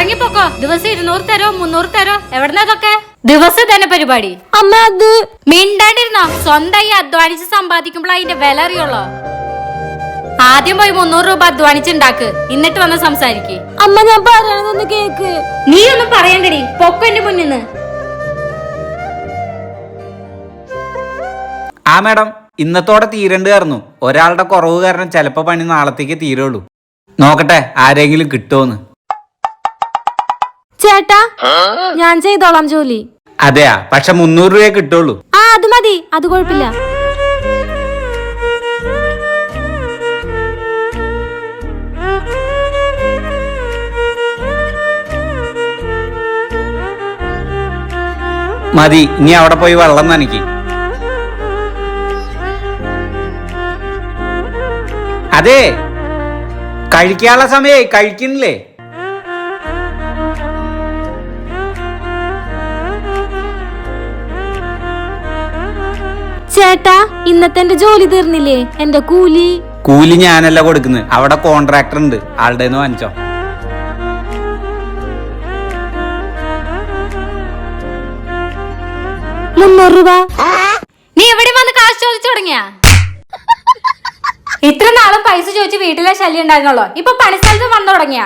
ഇറങ്ങിപ്പോക്കോ ദിവസം ഇരുന്നൂറ് തരോ മുന്നൂറ് തരോ? എവിടുന്ന അതൊക്കെ ദിവസം തന്നെ പരിപാടി. അമ്മ അത് മിണ്ടാണ്ടിരുന്നോ? സ്വന്തമായി അധ്വാനിച്ച് സമ്പാദിക്കുമ്പോൾ അതിന്റെ വില അറിയുള്ളോ. ആദ്യം പോയി മുന്നൂറ് രൂപ അധ്വാനിച്ചുണ്ടാക്ക് എന്നിട്ട് വന്ന് സംസാരിക്ക്. അമ്മ ഞാൻ പറയണതൊന്ന് കേക്ക്. നീ ഒന്നും പറയണ്ടടി. പൊക്കോ എന്റെ മുന്നിന്ന് ആ മാഡം ഇന്നത്തോടെ തീരണ്ടായിരുന്നു ഒരാളുടെ കുറവ് കാരണം ചിലപ്പോ പണി നാളത്തേക്ക് തീരുള്ളൂ. നോക്കട്ടെ ആരെങ്കിലും കിട്ടുമോന്ന് ചേട്ടാ ഞാൻ ചെയ്തോളാം ജോലി. അതെയാ പക്ഷെ മുന്നൂറ് രൂപയെ കിട്ടുള്ളൂ. ആ അത് മതി. അത് കുഴപ്പമില്ല. മതി ഇനി അവിടെ പോയി വെള്ളം നനയ്ക്ക്. അതെ കഴിക്കാനുള്ള സമയേ കഴിക്കണില്ലേ ചേട്ടാ ഇന്നത്തെ എന്റെ ജോലി തീർന്നില്ലേ? എന്റെ കൂലി. കൂലി ഞാനല്ല കൊടുക്കുന്നത്. അവിടെ കോൺട്രാക്ടർ ഉണ്ട്. ആളുടെ വാങ്ങിച്ചോ. മുന്നൂറ് രൂപ. നീ എവിടെ വന്ന് കാശ് ചോദിച്ചു തുടങ്ങിയ? ഇത്ര നാളും പൈസ ചോദിച്ച് വീട്ടിലെ ശല്യം ഉണ്ടായിരുന്നുള്ളൂ ഇപ്പൊ പണിസ്ഥലത്ത് വന്നു തുടങ്ങിയ?